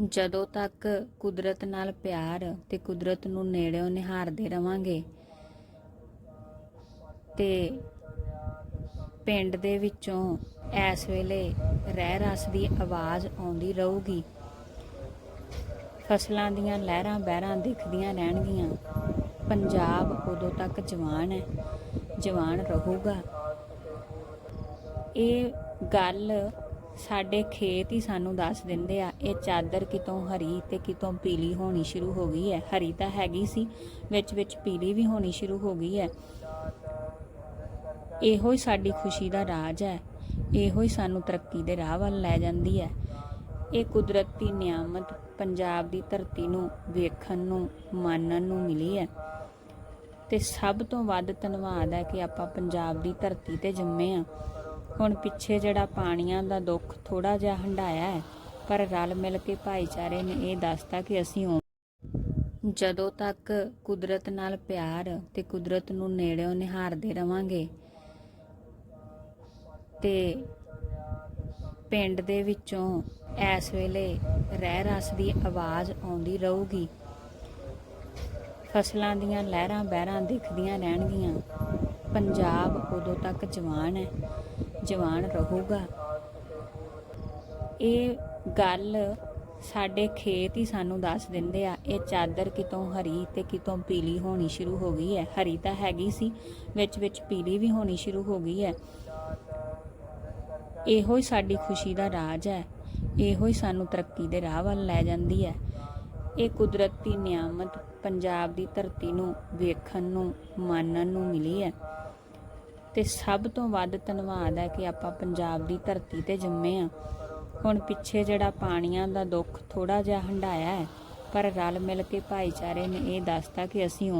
ਜਦੋਂ ਤੱਕ ਕੁਦਰਤ ਨਾਲ ਪਿਆਰ ਤੇ ਕੁਦਰਤ ਨੂੰ ਨੇੜਿਓਂ ਨਿਹਾਰਦੇ ਰਵਾਂਗੇ ਤੇ ਪਿੰਡ ਦੇ ਵਿੱਚੋਂ ਇਸ ਵੇਲੇ ਰਹਿ ਰਸ ਦੀ ਆਵਾਜ਼ ਆਉਂਦੀ ਰਹੂਗੀ। ਫਸਲਾਂ ਦੀਆਂ ਲਹਿਰਾਂ ਬਹਿਰਾਂ ਦਿਖਦੀਆਂ ਰਹਿਣਗੀਆਂ। ਪੰਜਾਬ ਉਦੋਂ ਤੱਕ ਜਵਾਨ ਹੈ, ਜਵਾਨ ਰਹੂਗਾ। ਇਹ ਗੱਲ ਸਾਡੇ ਖੇਤ ਹੀ ਸਾਨੂੰ ਦੱਸ ਦਿੰਦੇ ਆ, ਇਹ ਚਾਦਰ ਕਿਤੋਂ ਹਰੀ ਤੇ ਕਿਤੋਂ ਪੀਲੀ ਹੋਣੀ ਸ਼ੁਰੂ ਹੋ ਗਈ ਹੈ। ਹਰੀ ਤਾਂ ਹੈਗੀ ਸੀ, ਵਿੱਚ ਵਿੱਚ ਪੀਲੀ ਵੀ ਹੋਣੀ ਸ਼ੁਰੂ ਹੋ ਗਈ ਹੈ। ਇਹੋ ਹੀ ਸਾਡੀ ਖੁਸ਼ੀ ਦਾ ਰਾਜ ਹੈ। ਇਹੋ ਹੀ ਸਾਨੂੰ ਤਰੱਕੀ ਦੇ ਰਾਹ ਵੱਲ ਲੈ ਜਾਂਦੀ ਹੈ। ਇਹ ਕੁਦਰਤੀ ਨਿਆਮਤ ਪੰਜਾਬ ਦੀ ਧਰਤੀ ਨੂੰ ਵੇਖਣ ਨੂੰ, ਮਾਨਣ ਨੂੰ ਮਿਲੀ ਹੈ। ਤੇ ਸਭ ਤੋਂ ਵੱਧ ਧੰਨਵਾਦ ਹੈ ਕਿ ਆਪਾਂ ਪੰਜਾਬ ਦੀ ਧਰਤੀ ਤੇ ਜੰਮੇ ਆ ਹੁਣ ਪਿੱਛੇ ਜਿਹੜਾ ਪਾਣੀਆਂ ਦਾ ਦੁੱਖ ਥੋੜਾ ਜਿਹਾ ਹੰਡਾਇਆ ਹੈ, ਪਰ ਰਲ ਮਿਲ ਕੇ ਭਾਈਚਾਰੇ ਨੇ ਇਹ ਦੱਸਤਾ ਕਿ ਅਸੀਂ ਜਦੋਂ ਤੱਕ ਕੁਦਰਤ ਨਾਲ ਪਿਆਰ ਤੇ ਕੁਦਰਤ ਨੂੰ ਨੇੜਿਓਂ ਨਿਹਾਰਦੇ ਰਵਾਂਗੇ ਤੇ ਪਿੰਡ ਦੇ ਵਿੱਚੋਂ ਇਸ ਵੇਲੇ ਰਹਿ ਰਸ ਦੀ ਆਵਾਜ਼ ਆਉਂਦੀ ਰਹੂਗੀ, ਫਸਲਾਂ ਦੀਆਂ ਲਹਿਰਾਂ ਬਹਿਰਾਂ ਦਿਖਦੀਆਂ ਰਹਿਣਗੀਆਂ, ਪੰਜਾਬ ਉਦੋਂ ਤੱਕ ਜਵਾਨ ਹੈ। ਜਵਾਨ ਰਹੂਗਾ। ਇਹ ਗੱਲ ਸਾਡੇ ਖੇਤ ਹੀ ਸਾਨੂੰ ਦੱਸ ਦਿੰਦੇ ਆ, ਇਹ ਚਾਦਰ ਕਿਤੋਂ ਹਰੀ ਤੇ ਕਿਤੋਂ ਪੀਲੀ ਹੋਣੀ ਸ਼ੁਰੂ ਹੋ ਗਈ ਹੈ। ਹਰੀ ਤਾਂ ਹੈਗੀ ਸੀ, ਵਿੱਚ ਵਿੱਚ ਪੀਲੀ ਵੀ ਹੋਣੀ ਸ਼ੁਰੂ ਹੋ ਗਈ ਹੈ। ਇਹੋ ਹੀ ਸਾਡੀ ਖੁਸ਼ੀ ਦਾ ਰਾਜ ਹੈ, ਇਹੋ ਹੀ ਸਾਨੂੰ ਤਰੱਕੀ ਦੇ ਰਾਹ ਵੱਲ ਲੈ ਜਾਂਦੀ ਹੈ। ਇਹ ਕੁਦਰਤੀ ਨਿਆਮਤ ਪੰਜਾਬ ਦੀ ਧਰਤੀ ਨੂੰ ਵੇਖਣ ਨੂੰ, ਮਾਨਣ ਨੂੰ ਮਿਲੀ ਹੈ। ਤੇ ਸਭ ਤੋਂ ਵੱਧ ਧੰਨਵਾਦ ਹੈ ਕਿ ਆਪਾਂ ਪੰਜਾਬ ਦੀ ਧਰਤੀ ਤੇ ਜੰਮੇ ਆ ਹੁਣ ਪਿੱਛੇ ਜਿਹੜਾ ਪਾਣੀਆਂ ਦਾ ਦੁੱਖ ਥੋੜਾ ਜਿਹਾ ਹੰਡਾਇਆ ਹੈ, ਪਰ ਰਲ ਮਿਲ ਕੇ ਭਾਈਚਾਰੇ ਨੇ ਇਹ ਦੱਸਤਾ ਕਿ ਅਸੀਂ